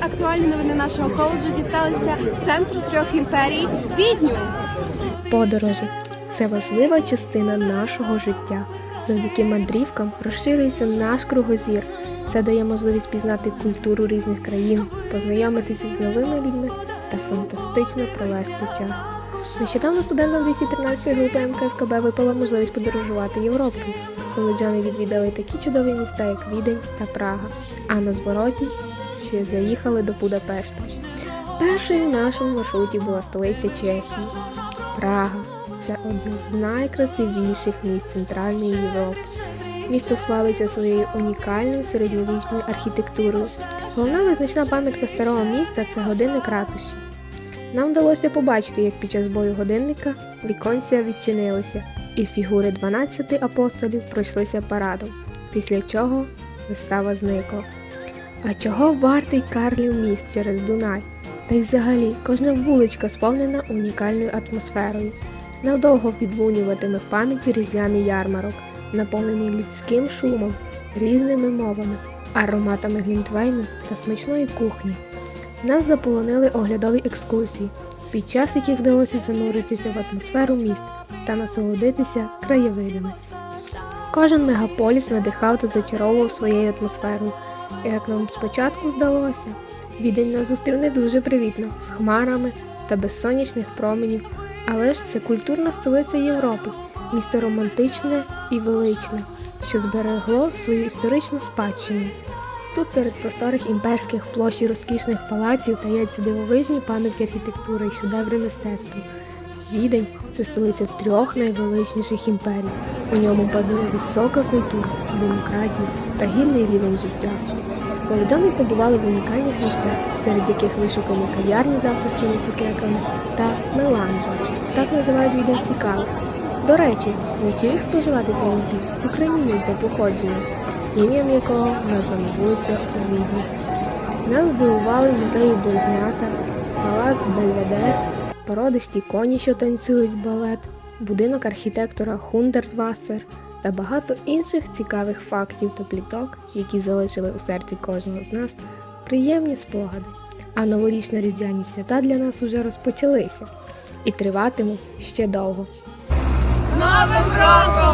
актуальні новини нашого коледжу дісталися центру трьох імперій Відню. Подорожі це важлива частина нашого життя. Завдяки мандрівкам розширюється наш кругозір. Це дає можливість пізнати культуру різних країн, познайомитися з новими людьми та фантастично провести час. Нещодавно студентам 213 групи МКФКБ випала можливість подорожувати Європою. Коледжани відвідали такі чудові міста, як Відень та Прага, а на звороті ще заїхали до Будапешта. Першою в нашому маршруті була столиця Чехії. Прага це одне з найкрасивіших міст Центральної Європи. Місто славиться своєю унікальною середньовічною архітектурою. Головна визначна пам'ятка старого міста це годинник ратуші. Нам вдалося побачити, як під час бою годинника віконця відчинилися, і фігури 12 апостолів пройшлися парадом, після чого вистава зникла. А чого вартий Карлів міст через Дунай? Та й взагалі кожна вуличка сповнена унікальною атмосферою. Надовго відлунюватиме в пам'яті різдвяний ярмарок, наповнений людським шумом, різними мовами, ароматами глінтвейну та смачної кухні. Нас заполонили оглядові екскурсії, під час яких вдалося зануритися в атмосферу міст та насолодитися краєвидами. Кожен мегаполіс надихав та зачаровував своєю атмосферою. Як нам спочатку здалося, відень нас зустрів не дуже привітно, з хмарами та без сонячних променів. Але ж це культурна столиця Європи, місто романтичне і величне, що зберегло свою історичну спадщину. Тут серед просторих імперських площ і розкішних палаців таяться дивовижні пам'ятки архітектури і шедеври мистецтва. Відень це столиця трьох найвеличніших імперій. У ньому панує висока культура, демократія та гідний рівень життя. Коледжани побували в унікальних місцях, серед яких вишукані кав'ярні з авторськими цукерками та меланжа. Так називають відень цікаво. До речі, не споживати цей напій українець за походженням, ім'ям якого названа вулиця у Відні. Нас здивували музеї Близнята, палац Бельведер, породисті коні, що танцюють балет, будинок архітектора Хундертвассер та багато інших цікавих фактів та пліток, які залишили у серці кожного з нас приємні спогади. А новорічно різдвяні свята для нас уже розпочалися і триватимуть ще довго. Новим роком!